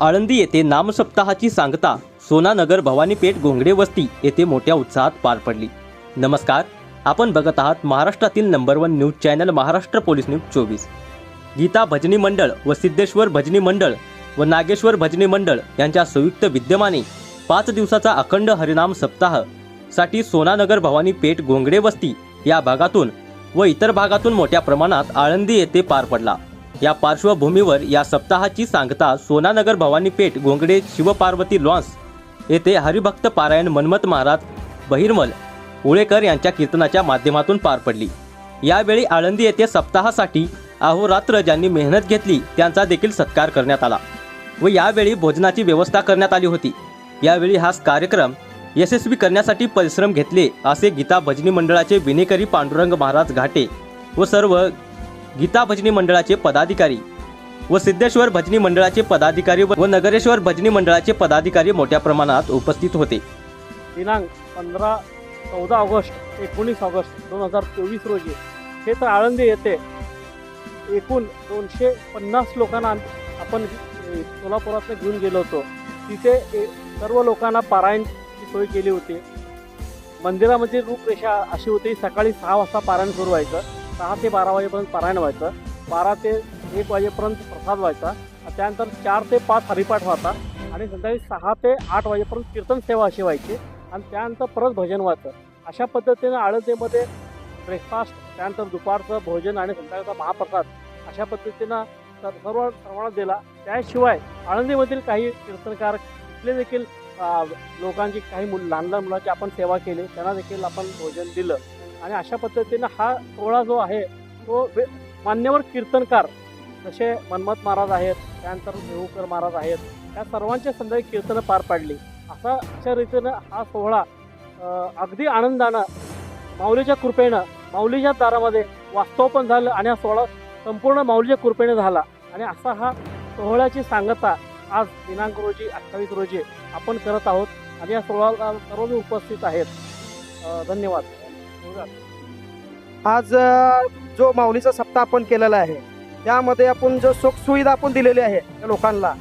आळंदी येथे नामसप्ताहाची सांगता सोनानगर भवानीपेठ गोंगडे वस्ती येथे मोठ्या उत्साहात पार पडली. नमस्कार आपण बघत आहात महाराष्ट्रातील number one news channel Maharashtra police news चोवीस. गीता भजनी मंडळ व सिद्धेश्वर भजनी मंडळ व नागेश्वर भजनी मंडळ यांच्या संयुक्त विद्यमाने पाच दिवसाचा अखंड हरिनाम सप्ताहसाठी सोनानगर भवानी पेठ गोंगडे वस्ती या भागातून व इतर भागातून मोठ्या प्रमाणात आळंदी येथे पार पडला. या पार्श्वभूमीवर या सप्ताहाची सांगता सोनानगर भवानी पेठ गोंगडे शिवपार्वती लॉन्स येथे हरिभक्त पारायण मन्मथ महाराज बहिरमल उळेकर यांच्या कीर्तनाच्या माध्यमातून पार पडली. यावेळी आळंदी येथे सप्ताहासाठी अहोरात्र ज्यांनी मेहनत घेतली त्यांचा देखील सत्कार करण्यात आला व यावेळी भोजनाची व्यवस्था करण्यात आली होती. यावेळी हा कार्यक्रम यशस्वी करण्यासाठी परिश्रम घेतले असे गीता भजनी मंडळाचे विनेकरी पांडुरंग महाराज घाटे व सर्व गीता भजनी मंडळाचे पदाधिकारी व सिद्धेश्वर भजनी मंडळाचे पदाधिकारी व नगरेश्वर भजनी मंडळाचे पदाधिकारी मोठ्या प्रमाणात उपस्थित होते. दिनांक पंधरा चौदा ऑगस्ट एकोणीस ऑगस्ट दोन हजार चोवीस रोजी. हे तर आळंदी येथे एकूण दोनशे पन्नास लोकांना आपण ए, सोलापुरातनं घेऊन गेलो होतो. तिथे सर्व लोकांना पारायणची सोय केली होती. मंदिरामध्ये रूपरेषा अशी होती सकाळी सहा वाजता पारायण सुरू व्हायचं. सहा ते बारा वाजेपर्यंत पारायण व्हायचं. बारा ते एक वाजेपर्यंत प्रसाद व्हायचा. त्यानंतर चार ते पाच हरिपाठ व्हायचा. आणि संध्याकाळी सहा ते आठ वाजेपर्यंत कीर्तन सेवा अशी व्हायची. आणि त्यानंतर परत भजन व्हायचं. अशा पद्धतीनं आळंदीमध्ये ब्रेकफास्ट त्यानंतर दुपारचं भोजन आणि संध्याकाळचा महाप्रसाद अशा पद्धतीनं तर सर्व सर्वांना दिला. त्याशिवाय आळंदीमधील काही कीर्तनकार इथले देखील लोकांची काही मुल लहान लहान मुलांची आपण सेवा केली. त्यांना देखील आपण भोजन दिलं. आणि अशा पद्धतीनं हा सोहळा जो आहे तो मान्यवर कीर्तनकार जसे मन्मथ महाराज आहेत त्यानंतर देहूकर महाराज आहेत या सर्वांच्या संध्याकाळी कीर्तनं पार पाडली. असा अशा रीतीनं हा सोहळा अगदी आनंदानं माऊलीच्या कृपेनं माऊलीच्या दारामध्ये वास्तव पण झालं आणि हा सोहळा संपूर्ण माऊलीच्या कृपेने झाला. आणि असा हा सोहळ्याची सांगता आज दिनांक रोजी अठ्ठावीस रोजी आपण करत आहोत. आणि या सोहळ्याला सर्व उपस्थित आहेत. धन्यवाद. आज जो माऊलीचा सप्ताह आपण केलेला आहे त्यामध्ये आपण जो सुखसुविधा आपण दिलेली आहे त्या लोकांना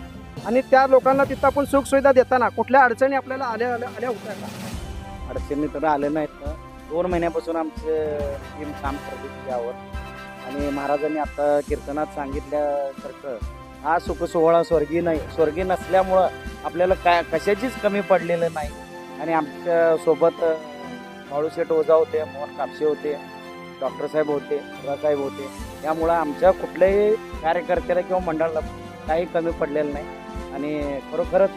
आणि त्या लोकांना तिथं आपण सुखसुविधा देताना कुठल्या अडचणी आपल्याला आल्या आल्या आल्या होत्या का? अडचणी तर आल्या नाहीत. दोन महिन्यापासून आमचं टीम काम करते यावर आणि महाराजांनी आता कीर्तनात सांगितल्यासारखं हा सुख सोहळा स्वर्गीय नाही स्वर्गीय नसल्यामुळं आपल्याला काय कशाचीच कमी पडलेलं नाही. आणि आमच्यासोबत बाळूशेठ ओझा होते मोहन कापसे होते डॉक्टर साहेब होते साहेब होते. त्यामुळं आमच्या कुठल्याही कार्यकर्त्याला किंवा मंडळाला काही कमी पडलेलं नाही. आणि खरोखरच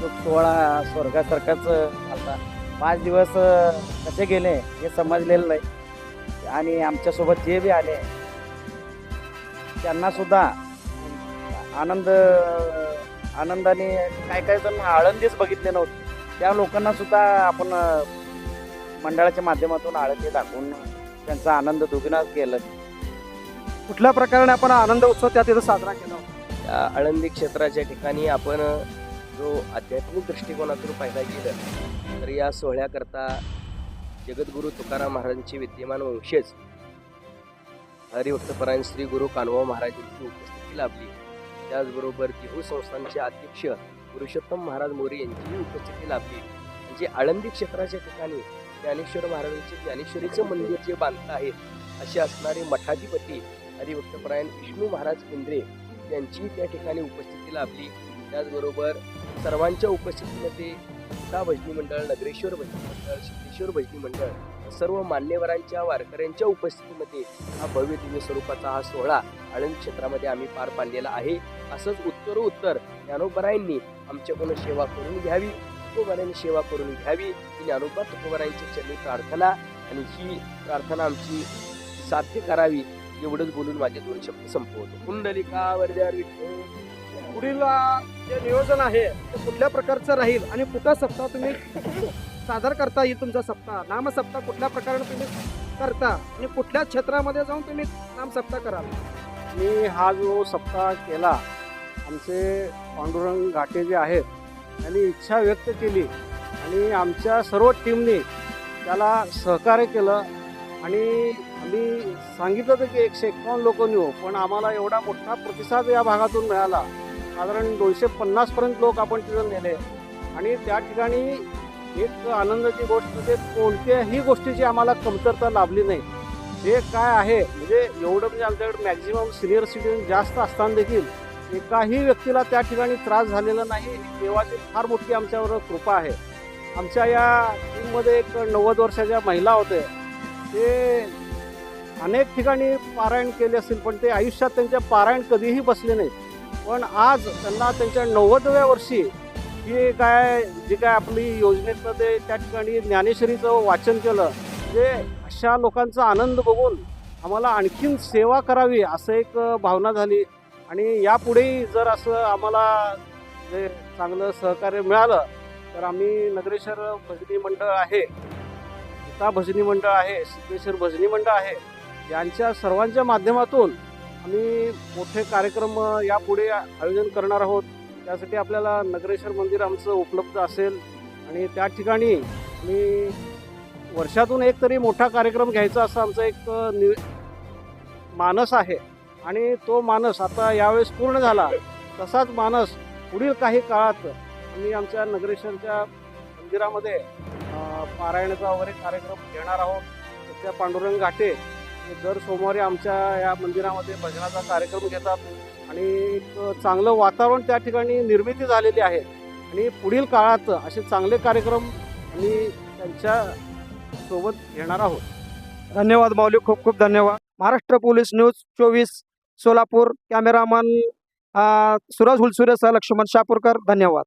तो सोहळा स्वर्गासारखाच आता पाच दिवस कसे गेले हे समजलेलं नाही. आणि आमच्यासोबत जे बी आले त्यांनासुद्धा आनंद आनंदाने काय काय जण आळंदीच बघितले नव्हते. त्या लोकांनासुद्धा आपण मंडळाच्या माध्यमातून आळंदी दाखवून त्यांचा आनंद दुगिना केलं. कुठल्या प्रकारे आपण आनंद उत्सव त्या तिथं साजरा केला होता? या आळंदी क्षेत्राच्या ठिकाणी आपण जो आध्यात्मिक दृष्टिकोनातून पाहिला गेलं तर या सोहळ्याकरता जगद्गुरू तुकाराम महाराजांचे विद्यमान वंशज हरिभक्तपरायण श्री गुरु कानवा महाराजांची उपस्थिती लाभली. त्याचबरोबर देहू संस्थानचे अध्यक्ष पुरुषोत्तम महाराज मोरे यांचीही उपस्थिती लाभली. म्हणजे आळंदी क्षेत्राच्या ठिकाणी ज्ञानेश्वर महाराजांचे ज्ञानेश्वरीचं मंदिर जे बांधलं आहे असे असणारे मठाधिपती हरिभक्तपरायण विष्णू महाराज केंद्रे यांची त्या ठिकाणी उपस्थिती लाभली. त्याचबरोबर सर्वांच्या उपस्थितीमध्ये गीता भजनी मंडळ नगरेश्वर भजनी मंडळ सिद्धेश्वर भजनी मंडळ सर्व मान्यवरांच्या वारकऱ्यांच्या उपस्थितीमध्ये हा भव्य दिव्य स्वरूपाचा हा सोहळा आळंद क्षेत्रामध्ये आम्ही पार पाडलेला आहे. असंच उत्तरोत्तर ज्ञानोबरायांनी आमच्याकडून सेवा करून घ्यावी. तुकोबारायांनी सेवा करून घ्यावी. ही ज्ञानोबा तुकोबारायांची चरणी प्रार्थना आणि ही प्रार्थना आमची साध्य करावी एवढंच बोलून माझे दोन शब्द संपवतो. कुंडलिका वरद्यार पुढील जे नियोजन आहे ते कुठल्या प्रकारचं राहील आणि कुठला सप्ताह तुम्ही सादर करता येईल तुमचा सप्ताह. नाम सप्ताह कुठल्या प्रकारे तुम्ही करता आणि कुठल्या क्षेत्रामध्ये जाऊन तुम्ही नाम सप्ताह कराल? मी हा जो सप्ताह केला आमचे पांडुरंग घाटे जे आहेत आणि इच्छा व्यक्त केली आणि आमच्या सर्व टीमने त्याला सहकार्य केलं. आणि आम्ही सांगितलं होतं की एकशे एकावन्न लोक नेऊ पण आम्हाला एवढा मोठा प्रतिसाद या भागातून मिळाला. साधारण दोनशे पन्नासपर्यंत लोक आपण तिथं नेले. आणि त्या ठिकाणी एक आनंदाची गोष्ट म्हणजे कोणत्याही गोष्टीची आम्हाला कमतरता लाभली नाही. हे काय आहे म्हणजे एवढं म्हणजे आमच्याकडे मॅक्झिमम सिनियर सिटीजन जास्त असताना देखील एकाही व्यक्तीला त्या ठिकाणी त्रास झालेला नाही. ही देवाची फार मोठी आमच्यावर कृपा आहे. आमच्या या टीममध्ये एक नव्वद वर्षाच्या महिला होते. ते अनेक ठिकाणी पारायण केले असतील पण ते आयुष्यात त्यांच्या पारायण कधीही बसले नाहीत. पण आज त्यांना त्यांच्या नव्वदव्या वर्षी ही काय जी काय आपली योजनेतनं ते त्या ठिकाणी ज्ञानेश्वरीचं वाचन केलं जे अशा लोकांचा आनंद बघून आम्हाला आणखीन सेवा करावी असं एक भावना झाली. आणि यापुढेही जर असं आम्हाला जे चांगलं सहकार्य मिळालं तर आम्ही नगरेश्वर भजनी मंडळ आहे गीता भजनी मंडळ आहे सिद्धेश्वर भजनी मंडळ आहे यांच्या सर्वांच्या माध्यमातून आम्ही मोठे कार्यक्रम यापुढे आयोजन करणार आहोत. त्यासाठी आपल्याला नगरेश्वर मंदिर आमचं उपलब्ध असेल आणि त्या ठिकाणी मी वर्षातून एक तरी मोठा कार्यक्रम घ्यायचा असं आमचं एक नि मानस आहे. आणि तो मानस आता यावेळेस पूर्ण झाला तसाच मानस पुढील काही काळात आम्ही आमच्या नगरेश्वरच्या मंदिरामध्ये पारायणाचा वगैरे कार्यक्रम घेणार आहोत. त्या पांडुरंग घाटे दर सोमवारी आमच्या या मंदिरामध्ये भजनाचा कार्यक्रम घेतात आणि एक चांगलं वातावरण त्या ठिकाणी निर्मिती झालेली आहे. आणि पुढील काळात असे चांगले कार्यक्रम आम्ही त्यांच्यासोबत घेणार आहोत. धन्यवाद माऊली खूप खूप धन्यवाद. महाराष्ट्र पोलीस न्यूज चोवीस सोलापूर कॅमेरामन अं, सुरज हुलसुरेसह लक्ष्मण शापूरकर धन्यवाद.